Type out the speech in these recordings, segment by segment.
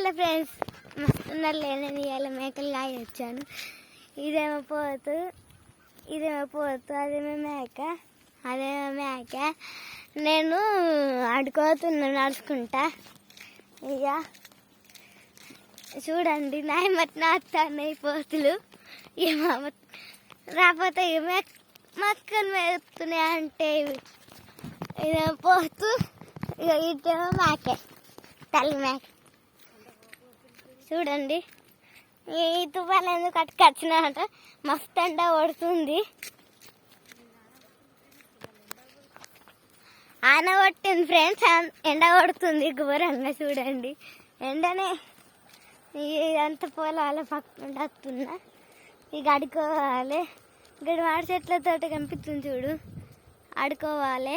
Hello friends మస్తున్నారు లేదని ఇవాళ మేకలు కాయ వచ్చాను ఇదేమో పోతు ఇదేమో పోతు అదేమో మేక అదేమో మేక. నేను అడుకోతున్నాను నడుచుకుంటా. ఇక చూడండి నాయ మట్టి వస్తున్నాయి పోతులు ఏమో రాకపోతే ఇక మెక్ మక్కలు మేపుతున్నాయి అంటే ఇవి. ఇదేమో పోతు ఇక ఇటేమో మేకే తల్లి మేక. చూడండి. ఈ తుఫాలు ఎందుకు కట్టుకొచ్చినారంట మస్తు ఎండ కొడుతుంది. ఆన కొట్టింది ఫ్రెండ్స్ ఎండ కొడుతుంది ఘోరంగా చూడండి. ఎండనే ఇదంతా పొలాల పక్కన వస్తున్నా ఇక అడుకోవాలి ఇక్కడ మాడి చెట్లతో కనిపిస్తుంది చూడు. ఆడుకోవాలి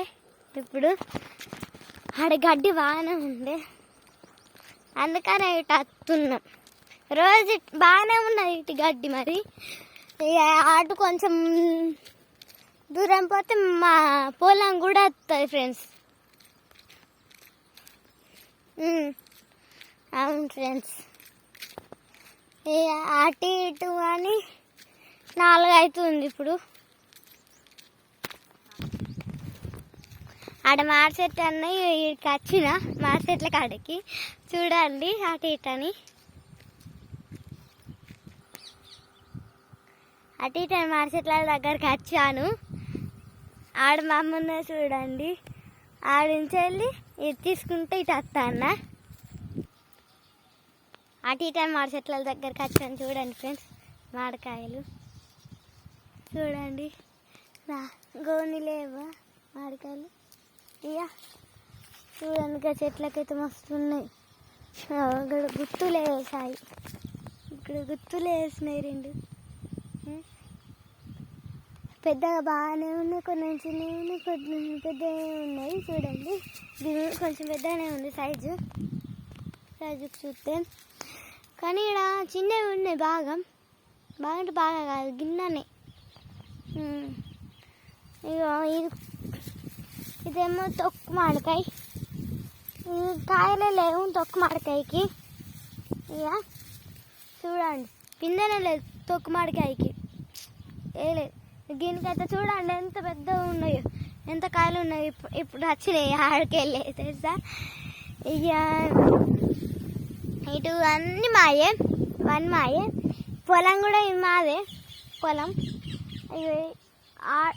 ఇప్పుడు. ఆడ గడ్డి బాగానే ఉండే అందుకని ఇటు వస్తున్నాం రోజు బాగానే ఉన్నది ఇటు గడ్డి మరి. ఇక అటు కొంచెం దూరం పోతే మా పొలం కూడా వస్తుంది ఫ్రెండ్స్. అవును ఫ్రెండ్స్. ఇక అటు ఇటు అని నాలుగు అవుతుంది ఇప్పుడు. ఆడ మార్చెట్ అన్న ఇక్కడికి వచ్చిన మార్చెట్ల కాడికి. చూడండి అటు ఇటని అటు ఇటని అని మార్చెట్ల దగ్గరికి వచ్చాను. ఆడ మా అమ్మ చూడండి. ఆడ నుంచి వెళ్ళి ఇది తీసుకుంటే ఇటు వస్తాను అటు ఇటు అని మార్చెట్ల దగ్గరికి వచ్చాను చూడండి ఫ్రెండ్స్. మామిడికాయలు. చూడండి. నా గోని లేవా? మామిడికాయలు. ఇక చూడండి చెట్లకైతే మస్తు ఉన్నాయి ఇక్కడ గుత్తులు వేసాయి. ఇక్కడ గుత్తులు వేసినాయి రెండు. పెద్దగా బాగానే ఉన్నాయి కొన్ని చిన్నవి ఉన్నాయి కొన్ని పెద్దగా ఉన్నాయి. చూడండి. దీని కొంచెం పెద్దగానే ఉంది సైజు సైజు చూస్తే. కానీ ఇక్కడ చిన్నవి ఉన్నాయి బాగా. బాగా అంటే బాగా కాదు గిన్నెనే. ఇక ఇది ఇదేమో తొక్కు మామిడికాయ. ఈ కాయలే లేవు తొక్కు మామిడికాయకి. ఇక చూడండి. పిందెనే లేదు తొక్కు మామిడికాయకి. ఏ లేదు. దీనికైతే చూడండి ఎంత పెద్దగా ఉన్నాయో ఎంత కాయలు ఉన్నాయో. ఇప్పుడు ఇప్పుడు వచ్చినాయి ఆడికి వెళ్ళి తెలుసా? ఇక ఇటు అన్నీ మాయే వన్ మాయే. పొలం కూడా మాదే పొలం. ఇవి ఆ-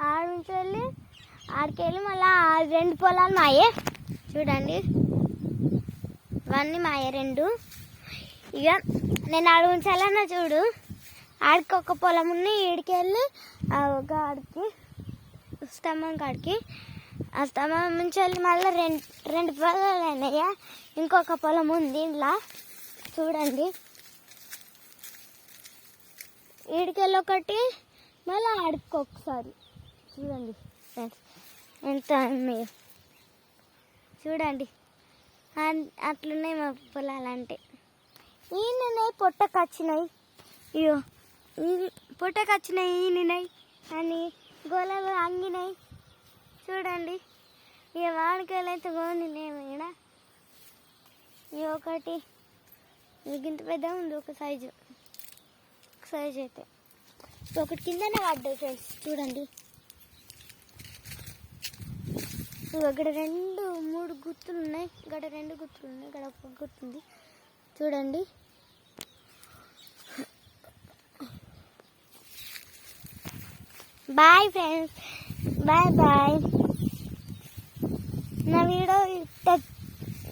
ఆడ నుంచి వెళ్ళి ఆడికి వెళ్ళి మళ్ళీ రెండు పొలాలు మాయే. చూడండి. ఇవన్నీ మాయే రెండు. ఇక నేను ఆడ ఉంచాలన్నా చూడు. ఆడికి ఒక పొలం ఉంది ఈడికి వెళ్ళి ఒక ఆడికి స్తంభం కాడికి. ఆ స్తంభం నుంచి వెళ్ళి మళ్ళీ రెండు రెండు పొలాలు అయినాయా? ఇంకొక పొలం ఉంది ఇంట్లో చూడండి. ఈడికెళ్ళి ఒకటి మళ్ళీ ఆడికి ఒకసారి. చూడండి ఫ్రెండ్స్ ఎంత ఉన్నాయో చూడండి. అట్లున్నాయి మా పొలాలు అంటే ఈయననే పొట్టకొచ్చినాయి ఇయో ఈ పొట్టకొచ్చినాయి ఈయనన్నాయి అని గోళలు అంగినాయి. చూడండి. ఇక వాడికాయలు అయితే గోనినేమో ఈడ. ఇది ఒకటి ఇంత పెద్ద ఉంది ఒక సైజు. ఒక సైజు అయితే. ఒకటి కిందనే పడ్డాయి ఫ్రెండ్స్ చూడండి. ఇక్కడ రెండు మూడు గుర్తులు ఉన్నాయి. ఇక్కడ రెండు గుర్తులు ఉన్నాయి. ఇక్కడ ఒక గుర్తు ఉంది. చూడండి. బాయ్ ఫ్రెండ్స్ బాయ్ బాయ్ నా వీడియో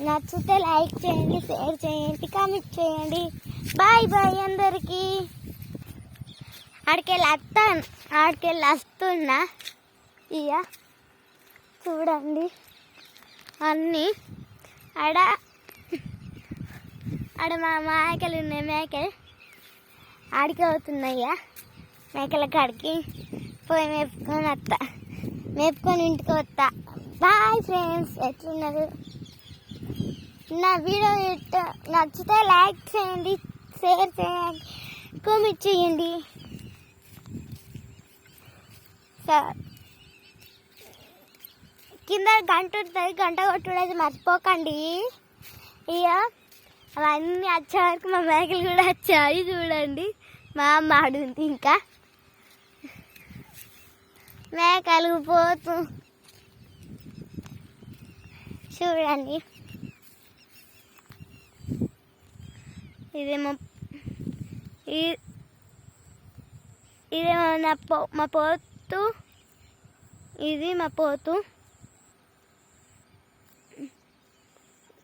నచ్చితే లైక్ చేయండి షేర్ చేయండి కామెంట్ చేయండి. బాయ్ బాయ్ అందరికీ. ఆడికెళ్ళి వస్తాను ఆడికెళ్ళి వస్తున్నా ఇయ్యా. చూడండి. అన్నీ ఆడ ఆడ మా మేకలు ఉన్నాయి మేకలు. ఆడికి అవుతున్నాయ్యా మేకల కాడికి పోయి మేపుకొని వస్తా. మేపుకొని ఇంటికి వస్తా. బాయ్ ఫ్రెండ్స్ ఎట్లున్నారు? నా వీడియో ఇట్ట- నచ్చితే లైక్ చేయండి షేర్ చేయండి కామెంట్ చేయండి. సార్ కింద గంట ఉంటుంది గంట కొట్టుడైతే మర్చిపోకండి. ఇక అవన్నీ వచ్చేవరకు మా మేకలు కూడా వచ్చాయి చూడండి. మా అమ్మ ఆడుంది ఇంకా. మేకలు పోతూ. చూడండి. ఇదేమో ఇదేమో నా పో మా పోతు. ఇది మా పోతు.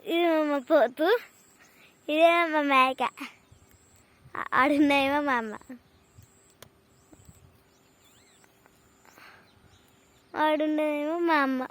ఇదేమో మా పోతు ఇదేమో మా మేక ఆడున్నాయేమో మా అమ్మ. ఆడున్నదేమో మా అమ్మ.